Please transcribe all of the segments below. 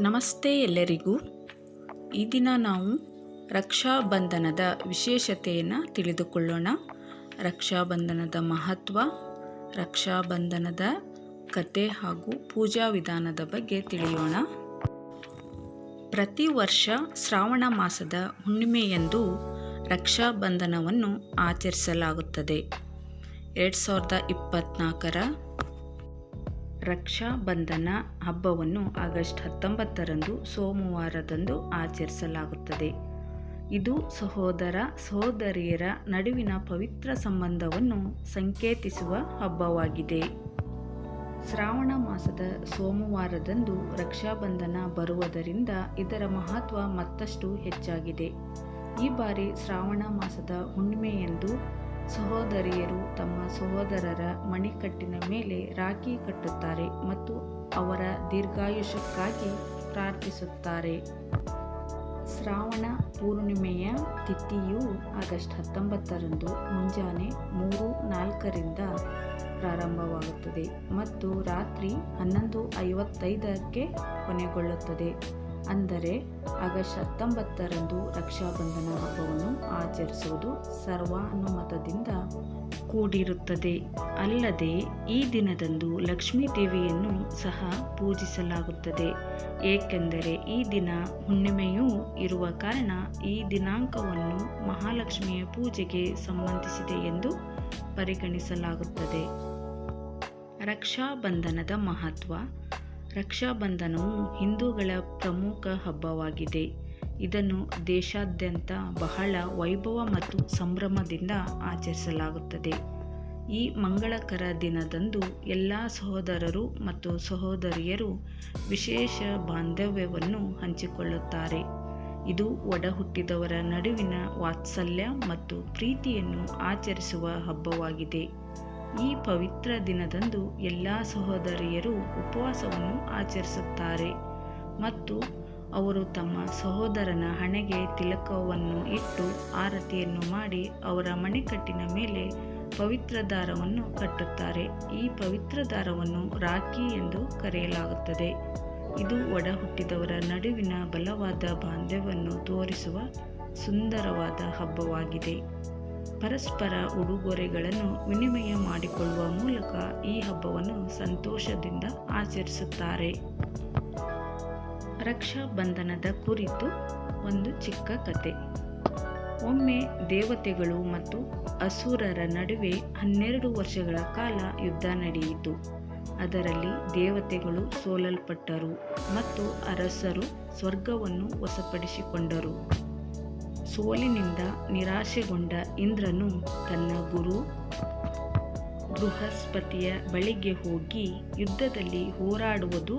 ನಮಸ್ತೆ ಎಲ್ಲರಿಗೂ. ಈ ದಿನ ನಾವು ರಕ್ಷಾಬಂಧನದ ವಿಶೇಷತೆಯನ್ನು ತಿಳಿದುಕೊಳ್ಳೋಣ. ರಕ್ಷಾಬಂಧನದ ಮಹತ್ವ, ರಕ್ಷಾಬಂಧನದ ಕತೆ ಹಾಗೂ ಪೂಜಾ ವಿಧಾನದ ಬಗ್ಗೆ ತಿಳಿಯೋಣ. ಪ್ರತಿ ವರ್ಷ ಶ್ರಾವಣ ಮಾಸದ ಹುಣ್ಣಿಮೆಯಂದು ರಕ್ಷಾಬಂಧನವನ್ನು ಆಚರಿಸಲಾಗುತ್ತದೆ. ಎರಡು ಸಾವಿರದ ಇಪ್ಪತ್ತ್ನಾಲ್ಕರ ರಕ್ಷಾಬಂಧನ ಹಬ್ಬವನ್ನು ಆಗಸ್ಟ್ ಹತ್ತೊಂಬತ್ತರಂದು ಸೋಮವಾರದಂದು ಆಚರಿಸಲಾಗುತ್ತದೆ. ಇದು ಸಹೋದರ ಸಹೋದರಿಯರ ನಡುವಿನ ಪವಿತ್ರ ಸಂಬಂಧವನ್ನು ಸಂಕೇತಿಸುವ ಹಬ್ಬವಾಗಿದೆ. ಶ್ರಾವಣ ಮಾಸದ ಸೋಮವಾರದಂದು ರಕ್ಷಾಬಂಧನ ಬರುವುದರಿಂದ ಇದರ ಮಹತ್ವ ಮತ್ತಷ್ಟು ಹೆಚ್ಚಾಗಿದೆ. ಈ ಬಾರಿ ಶ್ರಾವಣ ಮಾಸದ ಹುಣ್ಣಿಮೆಯಂದು ಸಹೋದರಿಯರು ತಮ್ಮ ಸಹೋದರರ ಮಣಿಕಟ್ಟಿನ ಮೇಲೆ ರಾಖಿ ಕಟ್ಟುತ್ತಾರೆ ಮತ್ತು ಅವರ ದೀರ್ಘಾಯುಷ್ಯಕ್ಕಾಗಿ ಪ್ರಾರ್ಥಿಸುತ್ತಾರೆ. ಶ್ರಾವಣ ಪೂರ್ಣಿಮೆಯ ತಿಥಿಯು ಆಗಸ್ಟ್ ಹತ್ತೊಂಬತ್ತರಂದು ಮುಂಜಾನೆ ಮೂರು ನಾಲ್ಕರಿಂದ ಪ್ರಾರಂಭವಾಗುತ್ತದೆ ಮತ್ತು ರಾತ್ರಿ ಹನ್ನೊಂದು ಐವತ್ತೈದಕ್ಕೆ ಕೊನೆಗೊಳ್ಳುತ್ತದೆ. ಅಂದರೆ ಆಗಸ್ಟ್ ಹತ್ತೊಂಬತ್ತರಂದು ರಕ್ಷಾಬಂಧನ ಹಬ್ಬವನ್ನು ಆಚರಿಸುವುದು ಸರ್ವಾನುಮತದಿಂದ ಕೂಡಿರುತ್ತದೆ. ಅಲ್ಲದೆ ಈ ದಿನದಂದು ಲಕ್ಷ್ಮೀ ದೇವಿಯನ್ನು ಸಹ ಪೂಜಿಸಲಾಗುತ್ತದೆ. ಏಕೆಂದರೆ ಈ ದಿನ ಹುಣ್ಣಿಮೆಯೂ ಇರುವ ಕಾರಣ ಈ ದಿನಾಂಕವನ್ನು ಮಹಾಲಕ್ಷ್ಮಿಯ ಪೂಜೆಗೆ ಸಂಬಂಧಿಸಿದೆ ಎಂದು ಪರಿಗಣಿಸಲಾಗುತ್ತದೆ. ರಕ್ಷಾಬಂಧನದ ಮಹತ್ವ ರಕ್ಷಾಬಂಧನವು ಹಿಂದೂಗಳ ಪ್ರಮುಖ ಹಬ್ಬವಾಗಿದೆ. ಇದನ್ನು ದೇಶಾದ್ಯಂತ ಬಹಳ ವೈಭವ ಮತ್ತು ಸಂಭ್ರಮದಿಂದ ಆಚರಿಸಲಾಗುತ್ತದೆ. ಈ ಮಂಗಳಕರ ದಿನದಂದು ಎಲ್ಲ ಸಹೋದರರು ಮತ್ತು ಸಹೋದರಿಯರು ವಿಶೇಷ ಬಾಂಧವ್ಯವನ್ನು ಹಂಚಿಕೊಳ್ಳುತ್ತಾರೆ. ಇದು ಒಡಹುಟ್ಟಿದವರ ನಡುವಿನ ವಾತ್ಸಲ್ಯ ಮತ್ತು ಪ್ರೀತಿಯನ್ನು ಆಚರಿಸುವ ಹಬ್ಬವಾಗಿದೆ. ಈ ಪವಿತ್ರ ದಿನದಂದು ಎಲ್ಲ ಸಹೋದರಿಯರು ಉಪವಾಸವನ್ನು ಆಚರಿಸುತ್ತಾರೆ ಮತ್ತು ಅವರು ತಮ್ಮ ಸಹೋದರನ ಹಣೆಗೆ ತಿಲಕವನ್ನು ಇಟ್ಟು ಆರತಿಯನ್ನು ಮಾಡಿ ಅವರ ಮಣಿಕಟ್ಟಿನ ಮೇಲೆ ಪವಿತ್ರ ದಾರವನ್ನು ಕಟ್ಟುತ್ತಾರೆ. ಈ ಪವಿತ್ರ ದಾರವನ್ನು ರಾಖಿ ಎಂದು ಕರೆಯಲಾಗುತ್ತದೆ. ಇದು ಒಡ ಹುಟ್ಟಿದವರ ನಡುವಿನ ಬಲವಾದ ಬಾಂಧವ್ಯವನ್ನು ತೋರಿಸುವ ಸುಂದರವಾದ ಹಬ್ಬವಾಗಿದೆ. ಪರಸ್ಪರ ಉಡುಗೊರೆಗಳನ್ನು ವಿನಿಮಯ ಮಾಡಿಕೊಳ್ಳುವ ಮೂಲಕ ಈ ಹಬ್ಬವನ್ನು ಸಂತೋಷದಿಂದ ಆಚರಿಸುತ್ತಾರೆ. ರಕ್ಷಾ ಬಂಧನದ ಕುರಿತು ಒಂದು ಚಿಕ್ಕ ಕತೆ. ಒಮ್ಮೆ ದೇವತೆಗಳು ಮತ್ತು ಅಸುರರ ನಡುವೆ ಹನ್ನೆರಡು ವರ್ಷಗಳ ಕಾಲ ಯುದ್ಧ ನಡೆಯಿತು. ಅದರಲ್ಲಿ ದೇವತೆಗಳು ಸೋಲಲ್ಪಟ್ಟರು ಮತ್ತು ಅರಸರು ಸ್ವರ್ಗವನ್ನು ವಶಪಡಿಸಿಕೊಂಡರು. ಸೋಲಿನಿಂದ ನಿರಾಶೆಗೊಂಡ ಇಂದ್ರನು ತನ್ನ ಗುರು ಬೃಹಸ್ಪತಿಯ ಬಳಿಗೆ ಹೋಗಿ ಯುದ್ಧದಲ್ಲಿ ಹೋರಾಡುವುದು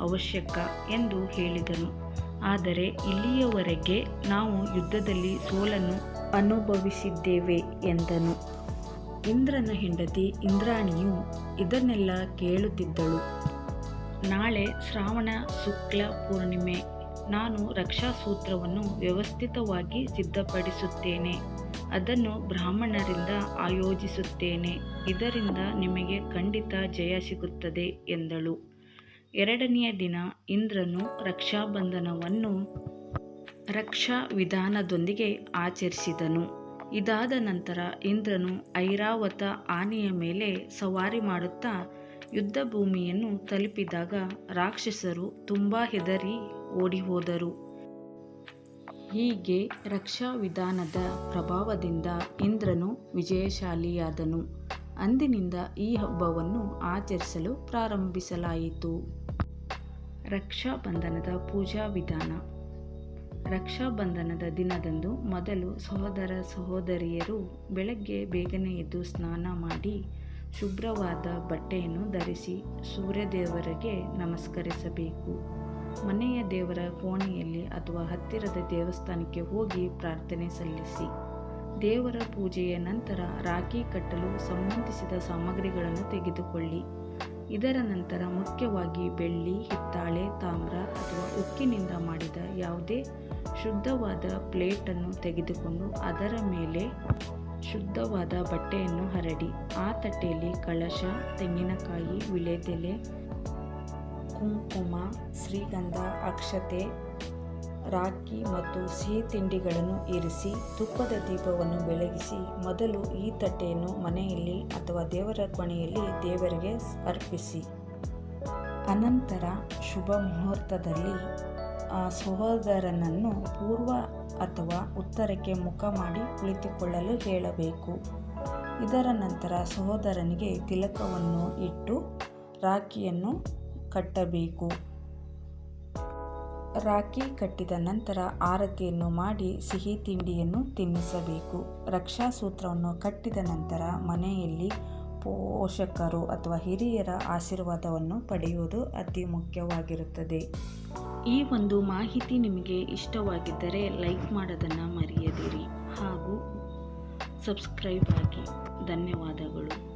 ಅವಶ್ಯಕ ಎಂದು ಹೇಳಿದನು. ಆದರೆ ಇಲ್ಲಿಯವರೆಗೆ ನಾವು ಯುದ್ಧದಲ್ಲಿ ಸೋಲನ್ನು ಅನುಭವಿಸಿದ್ದೇವೆ ಎಂದನು. ಇಂದ್ರನ ಹೆಂಡತಿ ಇಂದ್ರಾಣಿಯು ಇದನ್ನೆಲ್ಲ ಕೇಳುತ್ತಿದ್ದಳು. ನಾಳೆ ಶ್ರಾವಣ ಶುಕ್ಲ ಪೂರ್ಣಿಮೆ. ನಾನು ರಕ್ಷಾ ಸೂತ್ರವನ್ನು ವ್ಯವಸ್ಥಿತವಾಗಿ ಸಿದ್ಧಪಡಿಸುತ್ತೇನೆ. ಅದನ್ನು ಬ್ರಾಹ್ಮಣರಿಂದ ಆಯೋಜಿಸುತ್ತೇನೆ. ಇದರಿಂದ ನಿಮಗೆ ಖಂಡಿತ ಜಯ ಸಿಗುತ್ತದೆ ಎಂದಳು. ಎರಡನೆಯ ದಿನ ಇಂದ್ರನು ರಕ್ಷಾಬಂಧನವನ್ನು ರಕ್ಷಾ ವಿಧಾನದೊಂದಿಗೆ ಆಚರಿಸಿದನು. ಇದಾದ ನಂತರ ಇಂದ್ರನು ಐರಾವತ ಆನೆಯ ಮೇಲೆ ಸವಾರಿ ಮಾಡುತ್ತಾ ಯುದ್ಧ ಭೂಮಿಯನ್ನು ತಲುಪಿದಾಗ ರಾಕ್ಷಸರು ತುಂಬ ಹೆದರಿ ಓಡಿಹೋದರು. ಹೀಗೆ ರಕ್ಷಾ ವಿಧಾನದ ಪ್ರಭಾವದಿಂದ ಇಂದ್ರನು ವಿಜಯಶಾಲಿಯಾದನು. ಅಂದಿನಿಂದ ಈ ಹಬ್ಬವನ್ನು ಆಚರಿಸಲು ಪ್ರಾರಂಭಿಸಲಾಯಿತು. ರಕ್ಷಾಬಂಧನದ ಪೂಜಾ ವಿಧಾನ. ರಕ್ಷಾಬಂಧನದ ದಿನದಂದು ಮೊದಲು ಸಹೋದರ ಸಹೋದರಿಯರು ಬೆಳಗ್ಗೆ ಬೇಗನೆ ಎದ್ದು ಸ್ನಾನ ಮಾಡಿ ಶುಭ್ರವಾದ ಬಟ್ಟೆಯನ್ನು ಧರಿಸಿ ಸೂರ್ಯದೇವರಿಗೆ ನಮಸ್ಕರಿಸಬೇಕು. ಮನೆಯ ದೇವರ ಕೋಣೆಯಲ್ಲಿ ಅಥವಾ ಹತ್ತಿರದ ದೇವಸ್ಥಾನಕ್ಕೆ ಹೋಗಿ ಪ್ರಾರ್ಥನೆ ಸಲ್ಲಿಸಿ. ದೇವರ ಪೂಜೆಯ ನಂತರ ರಾಖಿ ಕಟ್ಟಲು ಸಂಬಂಧಿಸಿದ ಸಾಮಗ್ರಿಗಳನ್ನು ತೆಗೆದುಕೊಳ್ಳಿ. ಇದರ ನಂತರ ಮುಖ್ಯವಾಗಿ ಬೆಳ್ಳಿ, ಹಿತ್ತಾಳೆ, ತಾಮ್ರ ಅಥವಾ ಉಕ್ಕಿನಿಂದ ಮಾಡಿದ ಯಾವುದೇ ಶುದ್ಧವಾದ ಪ್ಲೇಟನ್ನು ತೆಗೆದುಕೊಂಡು ಅದರ ಮೇಲೆ ಶುದ್ಧವಾದ ಬಟ್ಟೆಯನ್ನು ಹರಡಿ. ಆ ತಟ್ಟೆಯಲ್ಲಿ ಕಳಶ, ತೆಂಗಿನಕಾಯಿ ವಿಳೆದೆಲೆ ಕುಂಕುಮ ಶ್ರೀಗಂಧ, ಅಕ್ಷತೆ, ರಾಖಿ ಮತ್ತು ಸಿಹಿ ತಿಂಡಿಗಳನ್ನು ಇರಿಸಿ ತುಪ್ಪದ ದೀಪವನ್ನು ಬೆಳಗಿಸಿ ಮೊದಲು ಈ ತಟ್ಟೆಯನ್ನು ಮನೆಯಲ್ಲಿ ಅಥವಾ ದೇವರ ಕೊಣೆಯಲ್ಲಿ ದೇವರಿಗೆ ಅರ್ಪಿಸಿ. ಅನಂತರ ಶುಭ ಮುಹೂರ್ತದಲ್ಲಿ ಆ ಸಹೋದರನನ್ನು ಪೂರ್ವ ಅಥವಾ ಉತ್ತರಕ್ಕೆ ಮುಖ ಮಾಡಿ ಕುಳಿತುಕೊಳ್ಳಲು ಹೇಳಬೇಕು. ಇದರ ನಂತರ ಸಹೋದರನಿಗೆ ತಿಲಕವನ್ನು ಇಟ್ಟು ರಾಖಿಯನ್ನು ಕಟ್ಟಬೇಕು. ರಾಖಿ ಕಟ್ಟಿದ ನಂತರ ಆರತಿಯನ್ನು ಮಾಡಿ ಸಿಹಿ ತಿಂಡಿಯನ್ನು ತಿನ್ನಿಸಬೇಕು. ರಕ್ಷಾಸೂತ್ರವನ್ನು ಕಟ್ಟಿದ ನಂತರ ಮನೆಯಲ್ಲಿ ಪೋಷಕರು ಅಥವಾ ಹಿರಿಯರ ಆಶೀರ್ವಾದವನ್ನು ಪಡೆಯುವುದು ಅತಿ ಮುಖ್ಯವಾಗಿರುತ್ತದೆ. ಈ ಒಂದು ಮಾಹಿತಿ ನಿಮಗೆ ಇಷ್ಟವಾಗಿದ್ದರೆ ಲೈಕ್ ಮಾಡೋದನ್ನು ಮರೆಯದಿರಿ ಹಾಗೂ ಸಬ್ಸ್ಕ್ರೈಬ್ ಆಗಿ ಧನ್ಯವಾದಗಳು.